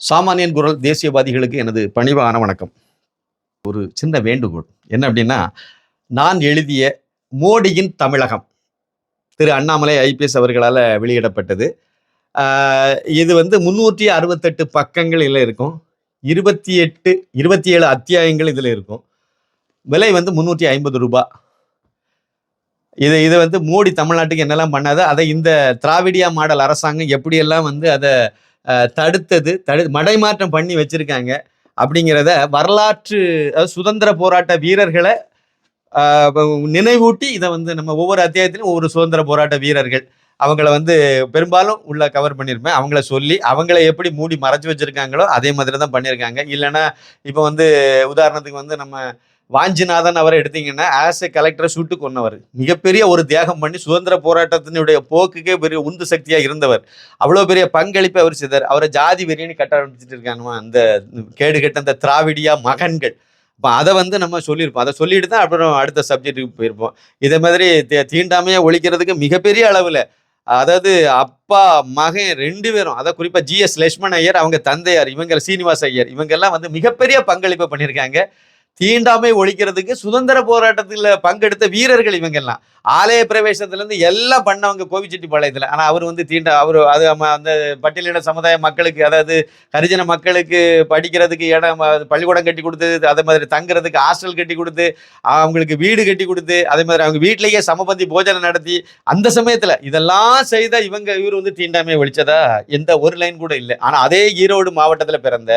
சாமானியன் குரல் தேசியவாதிகளுக்கு எனது பணிவான வணக்கம். ஒரு சின்ன வேண்டுகோள். என்ன அப்படின்னா நான் எழுதிய மோடியின் தமிழகம் திரு அண்ணாமலை ஐபிஎஸ் அவர்களால் வெளியிடப்பட்டது. இது வந்து முந்நூற்றி அறுபத்தெட்டு பக்கங்கள் இதில் இருக்கும். இருபத்தி எட்டு இருபத்தி ஏழு அத்தியாயங்கள் இதில் இருக்கும். விலை வந்து முந்நூற்றி ஐம்பது ரூபாய் இது இதை வந்து மோடி தமிழ்நாட்டுக்கு என்னெல்லாம் பண்ணாத அதை இந்த திராவிடியா மாடல் அரசாங்கம் எப்படியெல்லாம் வந்து அதை தடுத்தது தடு மடைமாற்றம் பண்ணி வச்சிருக்காங்க. அப்படிங்கிறத வரலாற்று அதாவது சுதந்திர போராட்ட வீரர்களை நினைவூட்டி இதை வந்து நம்ம ஒவ்வொரு அத்தியாயத்திலும் ஒவ்வொரு சுதந்திர போராட்ட வீரர்கள் அவங்கள வந்து பெரும்பாலும் உள்ள கவர் பண்ணியிருப்பேன் அவங்கள சொல்லி அவங்கள எப்படி மூடி மறைச்சி வச்சிருக்காங்களோ அதே மாதிரி தான் பண்ணியிருக்காங்க இல்லைன்னா இப்போ வந்து உதாரணத்துக்கு வந்து நம்ம வாஞ்சிநாதன் அவரை எடுத்தீங்கன்னா ஆஸ் எ கலெக்டரை சுட்டு கொன்னவர் மிகப்பெரிய ஒரு தியாகம் பண்ணி சுதந்திர போராட்டத்தினுடைய போக்குக்கே பெரிய உந்து சக்தியாக இருந்தவர். அவ்வளோ பெரிய பங்களிப்பை அவர் செய்தார். அவரை ஜாதி வெறியன்னு கட்ட ஆரம்பிச்சிட்டு இருக்காங்க அந்த கேடு கெட்ட அந்த திராவிடியா மகன்கள். இப்போ அதை வந்து நம்ம சொல்லியிருப்போம். அதை சொல்லிட்டு தான் அப்புறம் அடுத்த சப்ஜெக்ட்டுக்கு போயிருப்போம். இதே மாதிரி தீ- தீண்டாமையை ஒழிக்கிறதுக்கு மிகப்பெரிய அளவில் அதாவது அப்பா மகன் ரெண்டு பேரும் அதை குறிப்பாக ஜிஎஸ் லட்சுமண் ஐயர் அவங்க தந்தையார் இவங்க சீனிவாஸ் ஐயர் இவங்கெல்லாம் வந்து மிகப்பெரிய பங்களிப்பை பண்ணியிருக்காங்க. தீண்டாமை ஒழிக்கிறதுக்கு சுதந்திர போராட்டத்தில் பங்கெடுத்த வீரர்கள் இவங்கெல்லாம். ஆலய பிரவேசத்துலேருந்து எல்லாம் பண்ணவங்க கோவிச்செட்டிப்பாளையத்தில். ஆனால் அவர் வந்து தீண்ட அவர் அது அந்த பட்டியலின சமுதாய மக்களுக்கு அதாவது ஹரிஜன மக்களுக்கு படிக்கிறதுக்கு இடம் பள்ளிக்கூடம் கட்டி கொடுத்து அதே மாதிரி தங்குறதுக்கு ஹாஸ்டல் கட்டி கொடுத்து அவங்களுக்கு வீடு கட்டி கொடுத்து அதே மாதிரி அவங்க வீட்டிலேயே சமபந்தி போஜனம் நடத்தி அந்த சமயத்தில் இதெல்லாம் செய்த இவங்க இவர் வந்து தீண்டாமை ஒழிச்சதா? எந்த ஒரு லைன் கூட இல்லை. ஆனால் அதே ஈரோடு மாவட்டத்தில் பிறந்த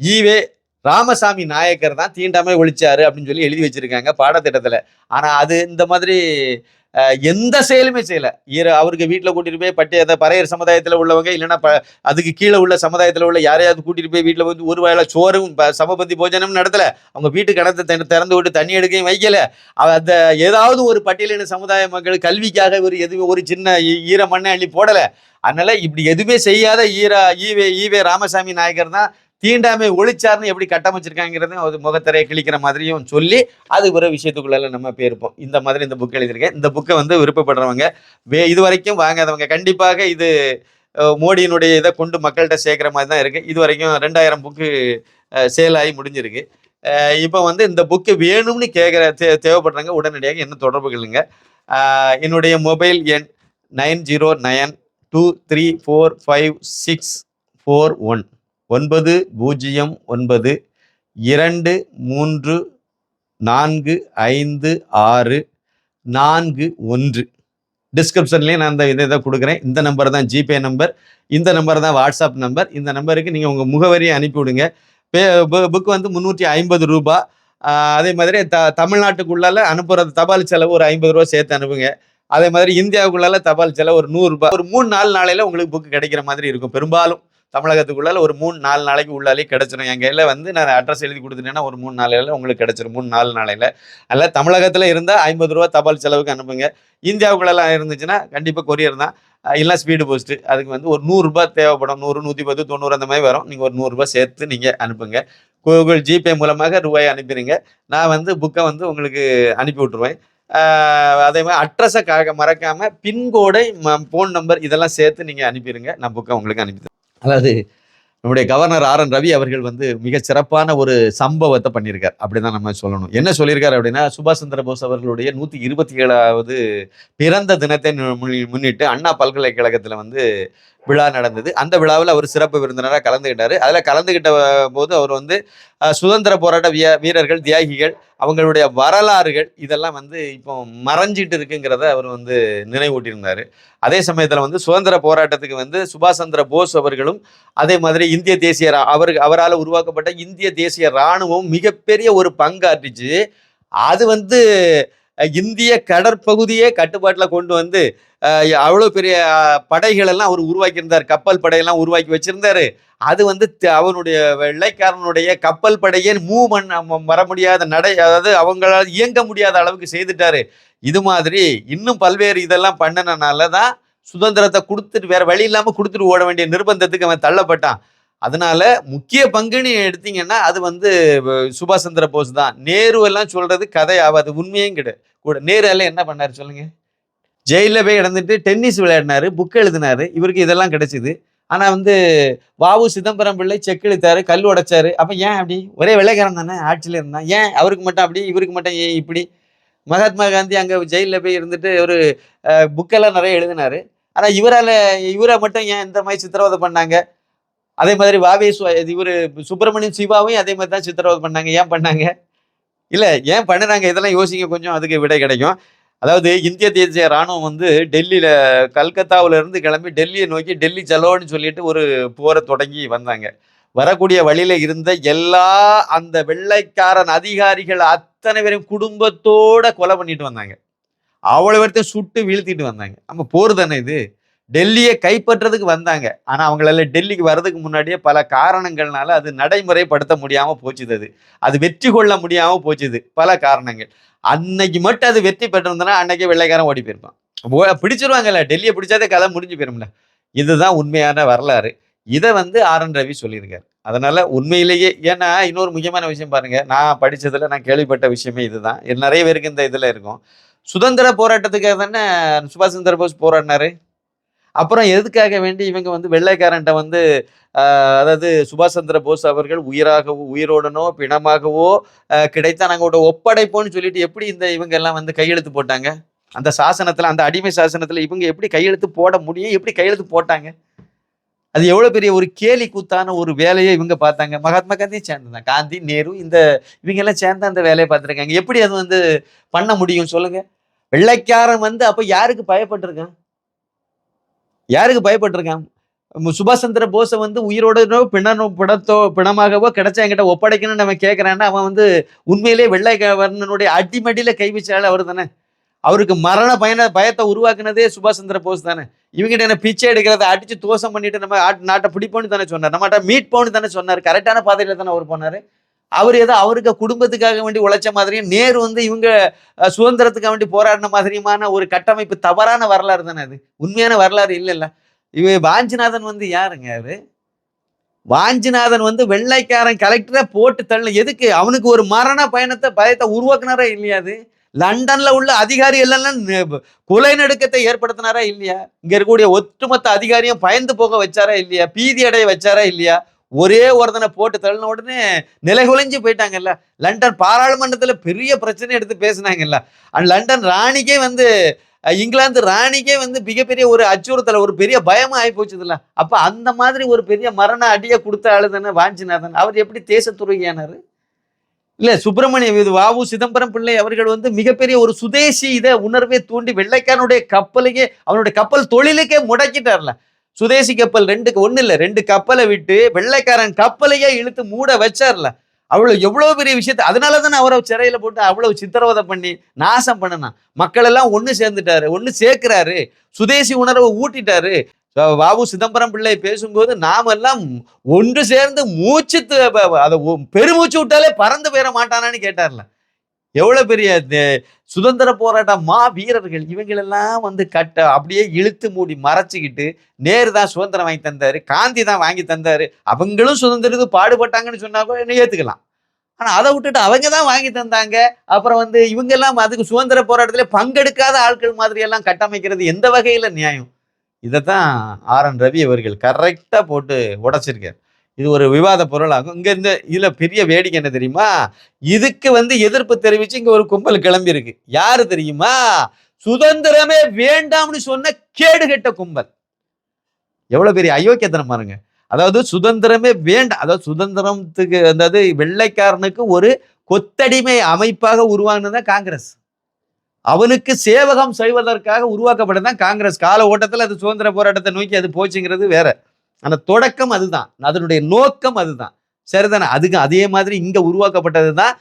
ஈவே ராமசாமி நாயக்கர் தான் தீண்டாமை ஒழிச்சாரு அப்படின்னு சொல்லி எழுதி வச்சிருக்காங்க பாடத்திட்டத்தில். ஆனால் அது இந்த மாதிரி எந்த செயலுமே செய்யலை. ஈர அவருக்கு வீட்டில் கூட்டிகிட்டு போய் பட்டி அந்த பறையர் சமுதாயத்தில் உள்ளவங்க இல்லைன்னா ப அதுக்கு கீழே உள்ள சமுதாயத்தில் உள்ள யாரையாவது கூட்டிகிட்டு போய் வீட்டில் வந்து ஒரு வேளை சோறும் ப- சமபந்தி போஜனம் நடத்தலை. அவங்க வீட்டு கணத்தை திறந்து விட்டு தண்ணி எடுக்கையும் வைக்கலை. அந்த ஏதாவது ஒரு பட்டியலின சமுதாய மக்கள் கல்விக்காக ஒரு எதுவும் ஒரு சின்ன ஈர மண்ணை அள்ளி போடலை. அதனால் இப்படி எதுவுமே செய்யாத ஈரா E V E V Ramasamy Naicker தான் தீண்டாமை ஒழிச்சார்னு எப்படி கட்டமைச்சிருக்காங்கிறது அது முகத்திரையை கிழிக்கிற மாதிரியும் சொல்லி அது ஒரு விஷயத்துக்குள்ள நம்ம போயிருப்போம் இந்த மாதிரி இந்த புக் எழுதியிருக்கேன். இந்த புக்கை வந்து விருப்பப்படுறவங்க வே இது வரைக்கும் வாங்காதவங்க கண்டிப்பாக இது மோடியினுடைய இதை கொண்டு மக்கள்கிட்ட சேர்க்குற மாதிரி தான் இருக்குது இது வரைக்கும் ரெண்டாயிரம் புக்கு சேல் ஆகி முடிஞ்சிருக்கு. இப்போ வந்து இந்த புக்கு வேணும்னு கேட்குற தே தேவைப்படுறாங்க உடனடியாக என்ன தொடர்பு கொள்ளுங்க. என்னுடைய மொபைல் எண் nine zero nine two three four five six four one. ஒன்பது பூஜ்ஜியம் ஒன்பது இரண்டு மூன்று நான்கு ஐந்து ஆறு நான்கு ஒன்று. டிஸ்கிரிப்ஷன்லேயே நான் இந்த இதை இதை கொடுக்குறேன். இந்த நம்பர் தான் ஜிபே நம்பர் இந்த நம்பர் தான் வாட்ஸ்அப் நம்பர் இந்த நம்பருக்கு நீங்கள் உங்கள் முகவரியை அனுப்பிவிடுங்க பே புக் வந்து முந்நூற்றி ஐம்பது ரூபா. அதே மாதிரி த தமிழ்நாட்டுக்குள்ளால அனுப்புகிறது தபால் செலவு ஒரு ஐம்பது ரூபா சேர்த்து அனுப்புங்க. அதே மாதிரி இந்தியாவுக்குள்ளால தபால் செலவு ஒரு நூறுரூபா ஒரு மூணு நாலு நாளையில் உங்களுக்கு புக்கு கிடைக்கிற மாதிரி இருக்கும். பெரும்பாலும் தமிழகத்துக்குள்ளால ஒரு மூணு நாலு நாளைக்கு உள்ளாலே கிடைச்சிரும். என் கையில் வந்து நான் அட்ரஸ் எழுதி கொடுத்துட்டேன்னா ஒரு மூணு நாளையில் உங்களுக்கு கிடைச்சிரும். மூணு நாலு நாளையில். அதில் தமிழகத்தில் இருந்தால் ஐம்பது ரூபா தபால் செலவுக்கு அனுப்புங்க. இந்தியாவுக்குள்ளெல்லாம் இருந்துச்சுன்னா கண்டிப்பாக கொரியர் தான். இல்லை இல்லைன்னா ஸ்பீடு போஸ்ட்டு அதுக்கு வந்து ஒரு நூறுரூபா தேவைப்படும். நூறு நூற்றி பத்து தொண்ணூறு அந்த மாதிரி வரும். நீங்கள் ஒரு நூறுரூபா சேர்த்து நீங்கள் அனுப்புங்க. கூகுள் ஜிபே மூலமாக ரூபாய் அனுப்பிடுங்க. நான் வந்து புக்கை வந்து உங்களுக்கு அனுப்பி விட்ருவேன் அதே மாதிரி அட்ரஸை மறக்காமல் பின்கோடை ஃபோன் நம்பர் இதெல்லாம் சேர்த்து நீங்கள் அனுப்பிடுங்க. நான் புக்கை உங்களுக்கு அனுப்பி அதாவது நம்முடைய கவர்னர் ஆர் என் ரவி அவர்கள் வந்து மிக சிறப்பான ஒரு சம்பவத்தை பண்ணியிருக்கார். அப்படிதான் நம்ம சொல்லணும். என்ன சொல்லியிருக்காரு அப்படின்னா சுபாஷ் சந்திர போஸ் அவர்களுடைய நூற்றி இருபத்தி ஏழாவது பிறந்த தினத்தை முன்னிட்டு அண்ணா பல்கலைக்கழகத்தில் வந்து விழா நடந்தது. அந்த விழாவில் அவர் சிறப்பு விருந்தினராக கலந்துக்கிட்டார் அதில் கலந்துக்கிட்ட போது அவர் வந்து சுதந்திர போராட்ட வீ வீரர்கள் தியாகிகள் அவங்களுடைய வரலாறுகள் இதெல்லாம் வந்து இப்போ மறைஞ்சிட்டு இருக்குங்கிறத அவர் வந்து நினைவூட்டியிருந்தார். அதே சமயத்தில் வந்து சுதந்திர போராட்டத்துக்கு வந்து சுபாஷ் சந்திர போஸ் அவர்களும் அதே மாதிரி இந்திய தேசிய ரா- அவர் அவரால் உருவாக்கப்பட்ட இந்திய தேசிய இராணுவம் மிகப்பெரிய ஒரு பங்காற்றிச்சு அது வந்து இந்திய கடற்பகுதியே கட்டுப்பாட்டில் கொண்டு வந்து அவ்வளோ பெரிய படைகள் எல்லாம் அவர் உருவாக்கியிருந்தார். கப்பல் படையெல்லாம் உருவாக்கி வச்சிருந்தாரு. அது வந்து அவனுடைய வெள்ளைக்காரனுடைய கப்பல் படையே மூவ் வர முடியாத நடை அதாவது அவங்களால் இயங்க முடியாத அளவுக்கு செய்துட்டாரு. இது மாதிரி இன்னும் பல்வேறு இதெல்லாம் பண்ணனால தான் சுதந்திரத்தை கொடுத்துட்டு வேற வழி இல்லாமல் கொடுத்துட்டு ஓட வேண்டிய நிர்பந்தத்துக்கு அவன் தள்ளப்பட்டான். அதனால முக்கிய பங்குன்னு எடுத்தீங்கன்னா அது வந்து சுபாஷ் சந்திர போஸ் தான். நேரு எல்லாம் சொல்றது கதை ஆகாது உண்மையும் கிடையாது கூட. நேரு எல்லாம் என்ன பண்ணாரு சொல்லுங்க. ஜெயிலில் போய் இறந்துட்டு டென்னிஸ் விளையாடினாரு புக் எழுதினாரு. இவருக்கு இதெல்லாம் கிடைச்சிது. ஆனால் வந்து வாவு சிதம்பரம் பிள்ளை செக் இழுத்தாரு கல் உடைச்சாரு. அப்போ ஏன் அப்படி? ஒரே வெள்ளைக்காரன் தானே ஆட்சியில் இருந்தான். ஏன்? அவருக்கு மட்டும் அப்படி இவருக்கு மட்டும் ஏன் இப்படி? மகாத்மா காந்தி அங்கே ஜெயிலில் போய் இருந்துட்டு ஒரு புக்கெல்லாம் நிறைய எழுதினாரு. ஆனால் இவரால் இவரை மட்டும் ஏன் இந்த மாதிரி சித்திரவதை பண்ணாங்க? அதே மாதிரி வாவே இவர் சுப்பிரமணியம் சிவாவையும் அதே மாதிரி தான் சித்திரவதை பண்ணாங்க. ஏன் பண்ணாங்க? இல்லை ஏன் பண்ணுறாங்க? இதெல்லாம் யோசிங்க. கொஞ்சம் அதுக்கு விடை கிடைக்கும். அதாவது இந்திய தேசிய ராணுவம் வந்து டெல்லியில் கல்கத்தாவில் இருந்து கிளம்பி டெல்லியை நோக்கி டெல்லி செலோன்னு சொல்லிட்டு ஒரு போரை தொடங்கி வந்தாங்க. வரக்கூடிய வழியில் இருந்த எல்லா அந்த வெள்ளைக்காரன் அதிகாரிகள் அத்தனை பேரும் குடும்பத்தோட கொலை பண்ணிட்டு வந்தாங்க. அவ்வளோ பேர்த்தையும் சுட்டு வீழ்த்திட்டு வந்தாங்க. நம்ம போர் தானே இது? டெல்லியை கைப்பற்றதுக்கு வந்தாங்க. ஆனால் அவங்களால டெல்லிக்கு வர்றதுக்கு முன்னாடியே பல காரணங்கள்னால அது நடைமுறைப்படுத்த முடியாமல் போச்சுது அது. அது வெற்றி கொள்ள முடியாமல் போச்சுது பல காரணங்கள். அன்னைக்கு மட்டும் அது வெற்றி பெற்றிருந்தனா அன்னைக்கு வெள்ளைக்காரன் ஓடி போயிருப்பான். ஓ- பிடிச்சிருவாங்கல்ல டெல்லியை பிடிச்சாதே கதை முடிஞ்சு போயிரும்ல. இதுதான் உண்மையான வரலாறு. இதை வந்து ஆர். என். ரவி சொல்லியிருக்காரு. அதனால உண்மையிலேயே ஏன்னா இன்னொரு முக்கியமான விஷயம் பாருங்க. நான் படித்ததில் நான் கேள்விப்பட்ட விஷயமே இதுதான். நிறைய பேருக்கு இந்த இதில் இருக்கும். சுதந்திர போராட்டத்துக்காக தானே சுபாஷ் சந்திர போஸ் போராடினாரு? அப்புறம் எதுக்காக வேண்டி இவங்க வந்து வெள்ளைக்காரன்ட்ட வந்து அதாவது சுபாஷ் சந்திர போஸ் அவர்கள் உயிராகவோ உயிரோடனோ பிணமாகவோ கிடைத்த நாங்களோட நாங்கள் சொல்லிட்டு எப்படி இந்த இவங்க எல்லாம் வந்து கையெழுத்து போட்டாங்க? அந்த சாசனத்துல அந்த அடிமை சாசனத்துல இவங்க எப்படி கையெழுத்து போட முடியும்? எப்படி கையெழுத்து போட்டாங்க? அது எவ்வளோ பெரிய ஒரு கேலி கூத்தான ஒரு வேலையை இவங்க பார்த்தாங்க. மகாத்மா காந்தியும் சேர்ந்துதான். காந்தி நேரு இந்த இவங்கெல்லாம் சேர்ந்து அந்த வேலையை பார்த்துருக்காங்க. எப்படி அது வந்து பண்ண முடியும் சொல்லுங்க? வெள்ளைக்காரன் வந்து அப்போ யாருக்கு பயப்பட்டிருக்கான்? யாருக்கு பயப்பட்டிருக்கான்? சுபாஷ் சந்திர போஸை வந்து உயிரோடனோ பிணனோ பிணத்தோ பிணமாகவோ கிடைச்சா என்கிட்ட ஒப்படைக்கணும்னு நம்ம கேட்கறான்னா அவன் வந்து உண்மையிலே வெள்ளைக்காரனுடைய அடிமடியில் கை அவர் தானே அவருக்கு மரண பயண பயத்தை உருவாக்குனதே சுபாஷ் சந்திர போஸ் தானே. இவங்கிட்ட என்ன பிச்சை எடுக்கிறத அடிச்சு தோசம் பண்ணிட்டு நம்ம நாட்டை பிடிப்போன்னு தானே சொன்னார். நம்மகிட்ட மீட் போன்னு தானே சொன்னார். கரெக்டான பாதையில் தானே அவர் போனாரு. அவர் ஏதோ அவருக்கு குடும்பத்துக்காக வேண்டி உழைச்ச மாதிரியும் நேரு வந்து இவங்க சுதந்திரத்துக்காக வேண்டி போராடின மாதிரியுமான ஒரு கட்டமைப்பு தவறான வரலாறு தானே அது? உண்மையான வரலாறு இல்லைல்ல. இவ வாஞ்சிநாதன் வந்து யாருங்க அது வாஞ்சிநாதன் வந்து வெள்ளைக்காரன் கலெக்டரை போட்டு தள்ள எதுக்கு? அவனுக்கு ஒரு மரண பயணத்தை பயத்தை உருவாக்குனாரா இல்லையா அது? லண்டன்ல உள்ள அதிகாரி எல்லாம் கொலை நடுக்கத்தை ஏற்படுத்தினாரா இல்லையா? இங்க இருக்கக்கூடிய ஒட்டுமொத்த அதிகாரியும் பயந்து போக வச்சாரா இல்லையா? பீதி அடைய வச்சாரா இல்லையா? ஒரே ஒருத்தனை போட்டு தள்ளின உடனே நிலைகுலைஞ்சு போயிட்டாங்கல்ல. லண்டன் பாராளுமன்றத்தில் பெரிய பிரச்சனை எடுத்து பேசினாங்கல்ல. அண்ட் லண்டன் ராணிக்கே வந்து இங்கிலாந்து ராணிக்கே வந்து மிகப்பெரிய ஒரு அச்சுறுத்தலை ஒரு பெரிய பயமா ஆகி போச்சுதுல்ல. அப்போ அந்த மாதிரி ஒரு பெரிய மரண அடியை கொடுத்த ஆளு வாஞ்சிநாதன். அவர் எப்படி தேசத்துறையானாரு இல்லை சுப்பிரமணிய இது வாவு சிதம்பரம் பிள்ளை அவர்கள் வந்து மிகப்பெரிய ஒரு சுதேசி இதை உணர்வை தூண்டி வெள்ளைக்காரனுடைய கப்பலையே அவனுடைய கப்பல் தொழிலுக்கே முடக்கிட்டார்ல. சுதேசி கப்பல் ரெண்டுக்கு ஒன்றும் இல்லை ரெண்டு கப்பலை விட்டு வெள்ளைக்காரன் கப்பலையே இழுத்து மூட வச்சார்ல. அவ்வளோ எவ்வளோ பெரிய விஷயத்தை அதனால தானே அவரை சிறையில் போட்டு அவ்வளோ சித்திரவதை பண்ணி நாசம் மக்கள் எல்லாம் ஒன்று சேர்ந்துட்டாரு ஒன்று சேர்க்கிறாரு. சுதேசி உணர்வை ஊட்டிட்டாரு. வ- வாவு சிதம்பரம் பிள்ளை பேசும்போது நாமெல்லாம் ஒன்று சேர்ந்து மூச்சு அதை பெருமூச்சு விட்டாலே பறந்து போயிட மாட்டானான்னு கேட்டார்ல. எவ்வளவு பெரிய சுதந்திர போராட்ட மா வீரர்கள் இவங்களெல்லாம் வந்து கட்ட அப்படியே இழுத்து மூடி மறைச்சிக்கிட்டு நேரு தான் சுதந்திரம் வாங்கி தந்தாரு காந்தி தான் வாங்கி தந்தாரு அவங்களும் சுதந்திரத்துக்கு பாடுபட்டாங்கன்னு சொன்னா கூட என்ன ஏத்துக்கலாம். ஆனா அதை விட்டுட்டு அவங்க தான் வாங்கி தந்தாங்க. அப்புறம் வந்து இவங்க எல்லாம் அதுக்கு சுதந்திர போராட்டத்தில் பங்கெடுக்காத ஆட்கள் மாதிரி எல்லாம் கட்டமைக்கிறது எந்த வகையில நியாயம்? இதைத்தான் ஆர் என் ரவி அவர்கள் கரெக்டா போட்டு உடைச்சிருக்காரு. இது ஒரு விவாத பொருளாகும். இங்க இந்த இதுல பெரிய வேடிக்கை என்ன தெரியுமா? இதுக்கு வந்து எதிர்ப்பு தெரிவிச்சு இங்க ஒரு கும்பல் கிளம்பி இருக்கு யாரு தெரியுமா? சுதந்திரமே வேண்டாம்னு சொன்ன கேடுகெட்ட கும்பல். எவ்வளவு பெரிய அயோக்கியத்தனம் பாருங்க. அதாவது சுதந்திரமே வேண்டாம். அதாவது சுதந்திரத்துக்கு அதாவது வெள்ளைக்காரனுக்கு ஒரு கொத்தடிமை அமைப்பாக உருவானதுதான் காங்கிரஸ். அவனுக்கு சேவகம் செய்வதற்காக உருவாக்கப்பட்டதான் காங்கிரஸ். கால ஓட்டத்தில் அது சுதந்திர போராட்டத்தை நோக்கி அது போச்சுங்கிறது வேற. அந்த தொடக்கம் அதுதான். அதனுடைய நோக்கம் அதுதான். சரிதானே? அதுக்கு அதே மாதிரி இங்க உருவாக்கப்பட்டது தான்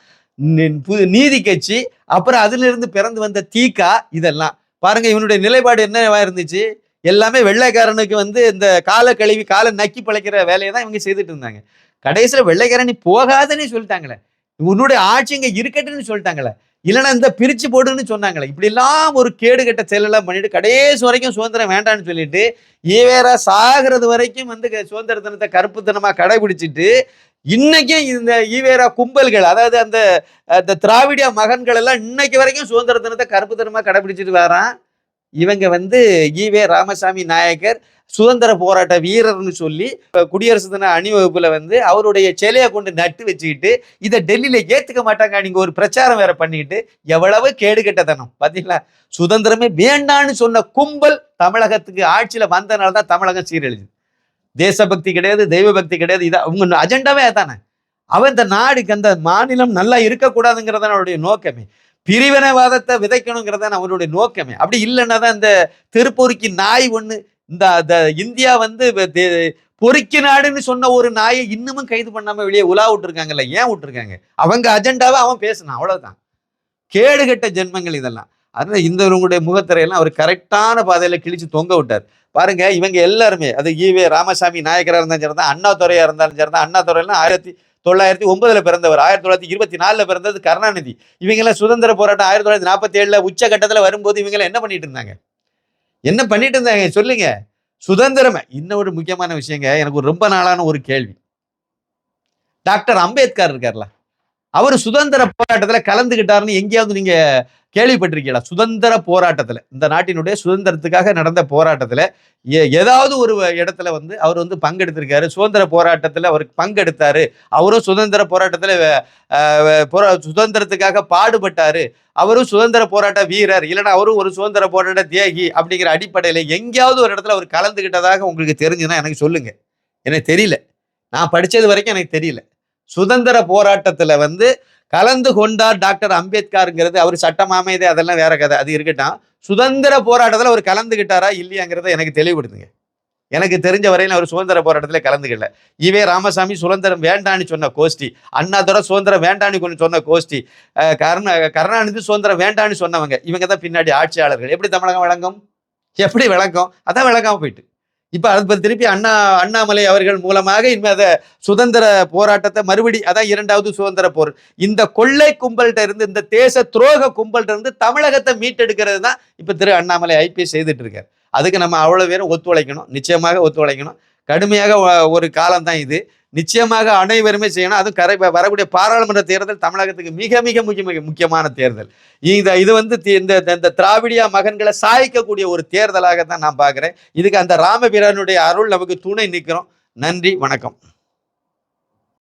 நீதி கட்சி அப்புறம் அதிலிருந்து பிறந்து வந்த தீகா இதெல்லாம். பாருங்க இவனுடைய நிலைப்பாடு என்னவா இருந்துச்சு? எல்லாமே வெள்ளைக்காரனுக்கு வந்து இந்த காலை கழுவி காலை நக்கி பழைக்கிற வேலையை தான் இவங்க செய்துட்டு இருந்தாங்க. கடைசியில் வெள்ளைக்காரன் நீ போகாதன்னு சொல்லிட்டாங்களே. உன்னுடைய ஆட்சி இங்கே இருக்கட்டுன்னு சொல்லிட்டாங்களே. இல்லைன்னா இந்த பிரிச்சு போடுன்னு சொன்னாங்களே. இப்படி எல்லாம் ஒரு கேடுகட்ட செயலெல்லாம் பண்ணிட்டு கடைசி வரைக்கும் சுதந்திரம் வேண்டான்னு சொல்லிட்டு ஈவேரா சாகிறது வரைக்கும் வந்து சுதந்திர தினத்தை கருப்பு கருப்புத்தனமா கடைபிடிச்சிட்டு இன்னைக்கும் இந்த ஈவேரா கும்பல்கள் அதாவது அந்த அந்த திராவிடிய மகன்கள் எல்லாம் இன்னைக்கு வரைக்கும் சுதந்திர தினத்தை கருப்பு கருப்புத்தனமா கடைபிடிச்சிட்டு வரான். இவங்க வந்து ஈவே ராமசாமி நாயக்கர் சுதந்திர போராட்ட வீரர்னு சொல்லி குடியரசு தின அணிவகுப்புல வந்து அவருடைய சிலையை கொண்டு நட்டு வச்சுக்கிட்டு இதை டெல்லியில ஏத்துக்க மாட்டாங்க. நீங்க ஒரு பிரச்சாரம் வேற பண்ணிட்டு எவ்வளவு கேடுகெட்டதனம் பாத்தீங்களா? சுதந்திரமே வேண்டான்னு சொன்ன கும்பல் தமிழகத்துக்கு ஆட்சியில வந்தனால தான் தமிழகம் சீரழிஞ்சு தேசபக்தி கிடையாது தெய்வ பக்தி கிடையாது. இதை அவங்க அஜெண்டாவே அதானே? அவன் இந்த நாடுக்கு அந்த மாநிலம் நல்லா இருக்கக்கூடாதுங்கிறதான் அவருடைய நோக்கமே. பிரிவினைவாதத்தை விதைக்கணுங்கிறதான் அவருடைய நோக்கமே. அப்படி இல்லைன்னா தான் இந்த திருப்பூருக்கு நாய் ஒன்று இந்த இந்தியா வந்து பொறுக்கி நாடுன்னு சொன்ன ஒரு நாயை இன்னமும் கைது பண்ணாம வெளியே உலா விட்டுருக்காங்கல்ல ஏன் விட்டுருக்காங்க? அவங்க அஜெண்டாவை அவன் பேசினான் அவ்வளவுதான். கேடுகெட்ட ஜென்மங்கள் இதெல்லாம். அதனால இந்த முகத்திரையெல்லாம் அவர் கரெக்டான பாதையில கிழிச்சு தொங்க விட்டார். பாருங்க இவங்க எல்லாருமே அது ஈவே ராமசாமி நாயக்கராக இருந்தாலும் சரிதான் அண்ணா துறையா இருந்தாலும் சரிதான் அண்ணா துறையெல்லாம் ஆயிரத்தி தொள்ளாயிரத்தி ஒன்பதுல பிறந்தவர் ஆயிரத்தி தொள்ளாயிரத்தி இருபத்தி நாலுல பிறந்தது கருணாநிதி. இவங்க எல்லாம் சுதந்திர போராட்டம் ஆயிரத்தி தொள்ளாயிரத்தி நாற்பத்தி ஏழுல உச்சகட்டத்துல வரும்போது இவங்க என்ன பண்ணிட்டு இருந்தாங்க? என்ன பண்ணிட்டு இருந்தாங்க? சொல்லுங்க. சுதந்திரமே. இன்னும் ஒரு முக்கியமான விஷயங்க. எனக்கு ஒரு ரொம்ப நாளான ஒரு கேள்வி. டாக்டர் அம்பேத்கர் இருக்கார்ல? அவர் சுதந்திர போராட்டத்தில் கலந்துகிட்டாருன்னு எங்கேயாவது நீங்க கேள்விப்பட்டிருக்கீங்களா? சுதந்திர போராட்டத்தில். இந்த நாட்டினுடைய சுதந்திரத்துக்காக நடந்த போராட்டத்தில் ஏதாவது ஒரு இடத்துல வந்து அவர் வந்து பங்கெடுத்திருக்காரு. சுதந்திர போராட்டத்தில் அவர் பங்கெடுத்தாரு. அவரும் சுதந்திர போராட்டத்தில் போரா- சுதந்திரத்துக்காக பாடுபட்டாரு. அவரும் சுதந்திர போராட்ட வீரர். இல்லைன்னா அவரும் ஒரு சுதந்திர போராட்ட தியாகி அப்படிங்கிற அடிப்படையில் எங்கேயாவது ஒரு இடத்துல அவர் கலந்துகிட்டதாக உங்களுக்கு தெரிஞ்சுன்னா எனக்கு சொல்லுங்க. எனக்கு தெரியல. நான் படித்தது வரைக்கும் எனக்கு தெரியல. சுதந்திர போராட்டத்தில் வந்து கலந்து கொண்டார் டாக்டர் அம்பேத்கருங்கிறது அவர் சட்டம் அமைதே அதெல்லாம் வேற கதை. அது இருக்கட்டும். சுதந்திர போராட்டத்தில் அவர் கலந்துகிட்டாரா இல்லையாங்கிறத எனக்கு தெளிவுபடுத்துங்க. எனக்கு தெரிஞ்ச வரையில அவர் சுதந்திர போராட்டத்தில் கலந்துக்கல. இவே ராமசாமி சுதந்திரம் வேண்டான்னு சொன்ன கோஷ்டி அண்ணாதுரை சுதந்திரம் வேண்டான்னு கொண்டு சொன்ன கோஷ்டி கருணா கருணாநிதி சுதந்திரம் வேண்டான்னு சொன்னவங்க இவங்க தான் பின்னாடி ஆட்சியாளர்கள். எப்படி தமிழகம் விளங்கும்? எப்படி விளங்கும்? அதான் விளங்காம போயிட்டு. இப்ப அது திருப்பி அண்ணா அண்ணாமலை அவர்கள் மூலமாக இனிமே அதை சுதந்திர போராட்டத்தை மறுபடி அதான் இரண்டாவது சுதந்திர போர். இந்த கொள்ளை கும்பல்கிட்ட இருந்து இந்த தேச துரோக கும்பல்கிட்ட இருந்து தமிழகத்தை மீட்டெடுக்கிறது தான் இப்ப திரு அண்ணாமலை ஐபிஎஸ் செய்துட்டு இருக்காரு. அதுக்கு நம்ம அவ்வளவு பேரும் ஒத்துழைக்கணும். நிச்சயமாக ஒத்துழைக்கணும். கடுமையாக ஒரு காலம் தான் இது. நிச்சயமாக அனைவருமே செய்யணும். அதுவும் கரை வரக்கூடிய பாராளுமன்ற தேர்தல் தமிழகத்துக்கு மிக மிக முக்கிய மிக முக்கியமான தேர்தல். இந்த இது வந்து தி- இந்த இந்த- இந்த திராவிடியா மகன்களை சாய்க்கக்கூடிய ஒரு தேர்தலாக தான் நான் பார்க்குறேன். இதுக்கு அந்த ராமபிரானுடைய அருள் நமக்கு துணை நிற்கிறோம். நன்றி வணக்கம்.